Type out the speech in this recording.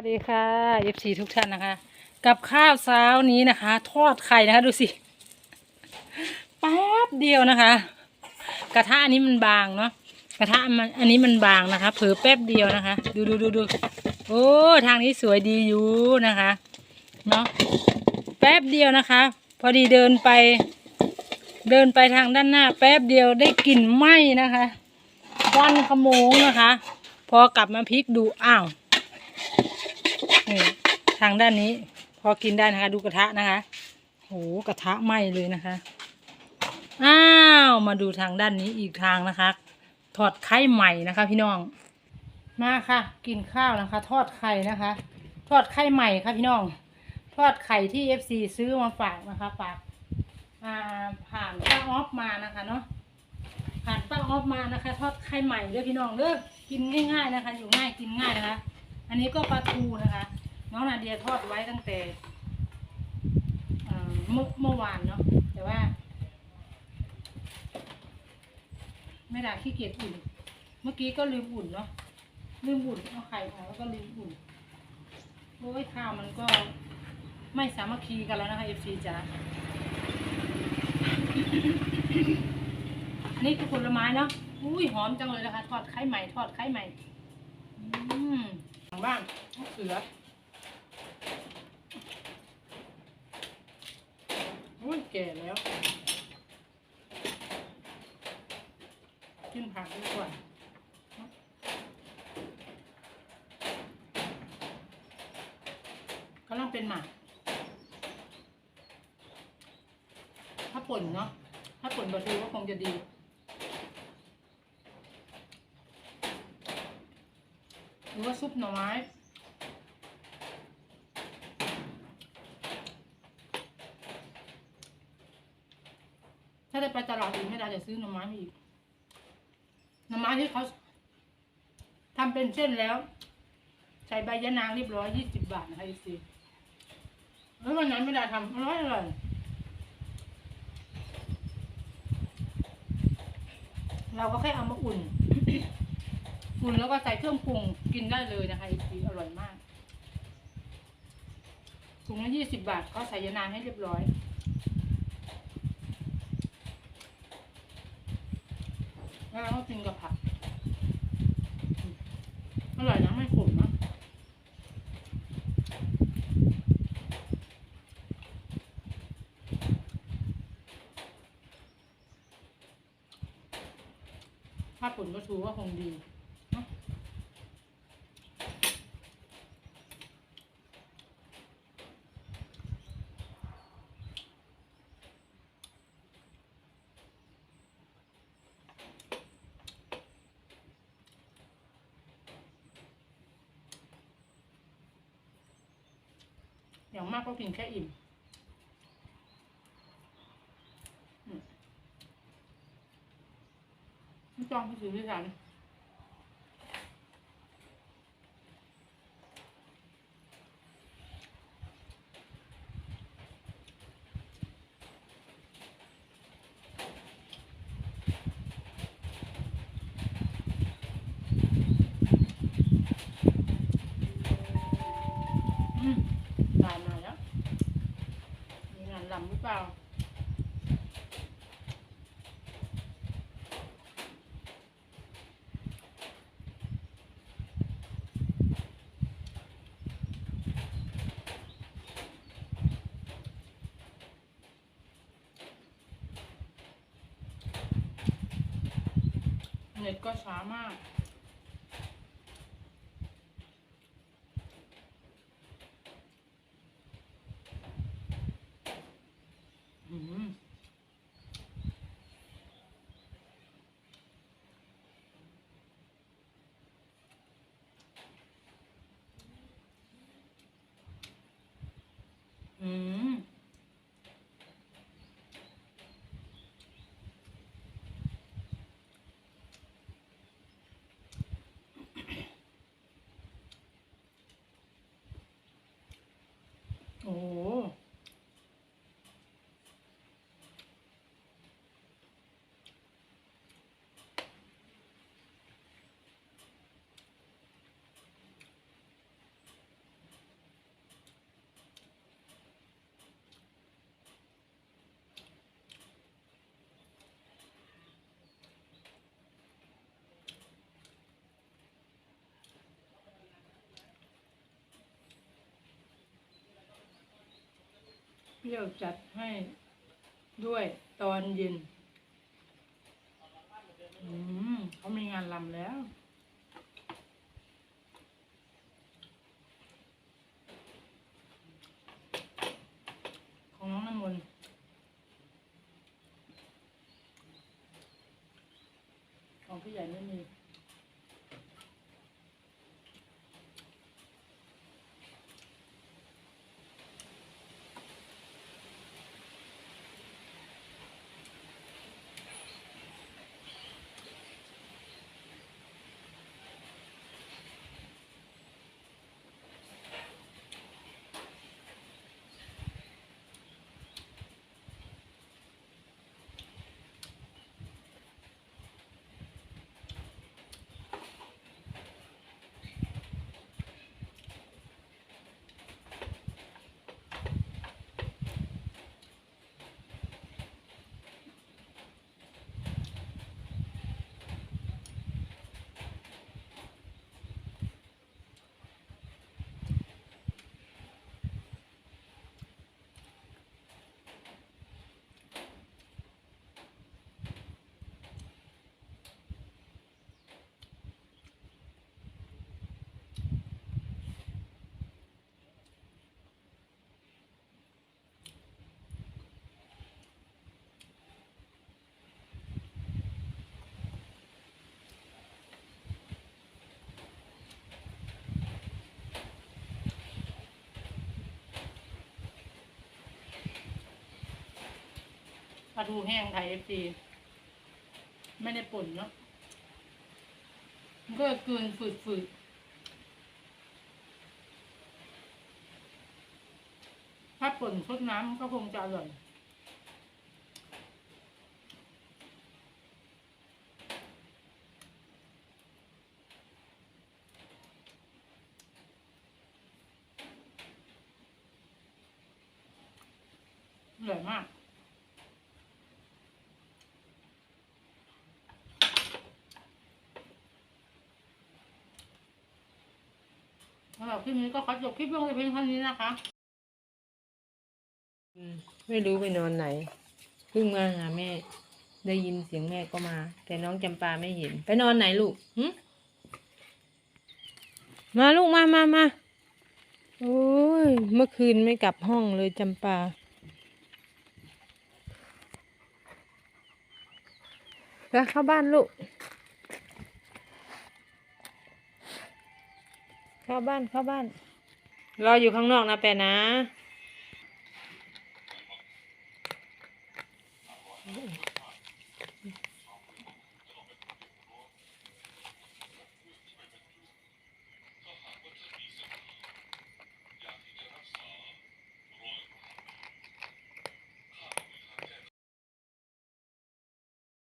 วัสดีค่ะ FC ทุกท่านนะคะ กับข้าวเช้านี้นะคะ ทอดไข่นะคะดูสิแป๊บเดียวนะคะ กระทะอันนี้มันบางเนาะกระทะมันอันนี้มันบางนะคะเผลอแป๊บเดียวนะคะ ดูดูดูดูโอ้ทางนี้สวยดีอยู่นะคะเนาะแป๊บเดียวนะคะ พอดีเดินไป เดินไปทางด้านหน้า แป๊บเดียวได้กลิ่นไหม้นะคะควันขโมงนะคะ พอกลับมาพลิกดูอ้าว นี่ทางด้านนี้ พอกินได้นะคะ ดูกระทะนะคะ โหกระทะไหม้เลยนะคะ อ้าว มาดูทางด้านนี้อีกทางนะคะ ทอดไข่ใหม่นะคะ พี่น้อง มาค่ะ กินข้าวนะคะ ทอดไข่นะคะ ทอดไข่ใหม่ค่ะพี่น้อง ทอดไข่ที่เอฟซีซื้อมาฝากนะคะฝากผ่านป้าออฟมานะคะเนาะผ่านป้าออฟมานะคะ ทอดไข่ใหม่เด้อพี่น้องเด้อกินง่าย ๆนะคะ อยู่ง่ายกินง่ายนะคะ อันนี้ก็ปลาทูนะคะ น้องนาเดียทอดไว้ตั้งแต่เอ่อเมื่อเมื่อวานเนาะแต่ว่า ไม่ได้ขี้เกียจอุ่น เมื่อกี้ก็ลืมอุ่นเนาะลืมอุ่นเอาไข่ออกแล้วก็ลืมอุ่นโอ้ยข้าวมันก็ไม่สามัคคีกันแล้วนะคะเอฟซีจ๋านี่คือผลไม้เนาะอุ้ยหอมจังเลยนะคะ ทอดไข่ใหม่ ทอดไข่ใหม่ อืมทางบ้านมะเขือ อุ้ยแก่แล้ว กินผักดีกว่ากำลังเป็นหมากถ้าป่นเนาะถ้าป่นบะทูก็คงจะดีหรือว่าซุปหน่อไม้าได้ไปตลาดอีกไม่ได้จะซื้อหน่อไม้มาอีกหน่อไม้ที่เขาทำเป็นเส้นแล้ว ใส่ใบยะนางเรียบร้อยยี่สิบบาทนะคะอีซีเฮ้ยวันนั้นไม่ได้ทำอร่อยอร่อยเราก็แค่เอามาอุ่น อุ่นแล้วก็ใส่เครื่องปรุงกินได้เลยนะคะอีซีอร่อยมากถุงละยี่สิบบาทก็ใส่ยานางให้เรียบร้อย แล้วเราก็กินกับผัก อร่อยนะไม่ขมนะถ้าผลก็ชูว่าคงดีเนอะ อย่างมากก็กินแค่อิ่มไม่ต้องไปซื้อที่ร้านอืม ตายมาแล้วมีงานลำหรือเปล่าเน็ตก็ช้ามาก อืมอืม โอ้โหพี่ยวจัดให้ด้วยตอนเย็น อืมเขามีงานลำแล้ว ของน้องน้ำมนต์ของพี่ใหญ่ไม่มี ลาทูแห้งไทยเอฟซีไม่ได้ป่นเนาะมันก็กลืนฝืดๆถ้าป่นชดน้ำก็คงจะอร่อยอร่อยมาก สำหรับคลิปนี้ก็ขอจบคลิปลงแต่เพียงเท่านี้นะคะอืมไม่รู้ไปนอนไหนเพิ่งมาหาแม่ ได้ยินเสียงแม่ก็มา แต่น้องจำปาไม่เห็น ไปนอนไหนลูกหึมาลูกมามามาโอ้ยเมื่อคืนไม่กลับห้องเลยจำปาไปเข้าบ้านลูก บ้านเข้าบ้าน รออยู่ข้างนอกนะแปะนะ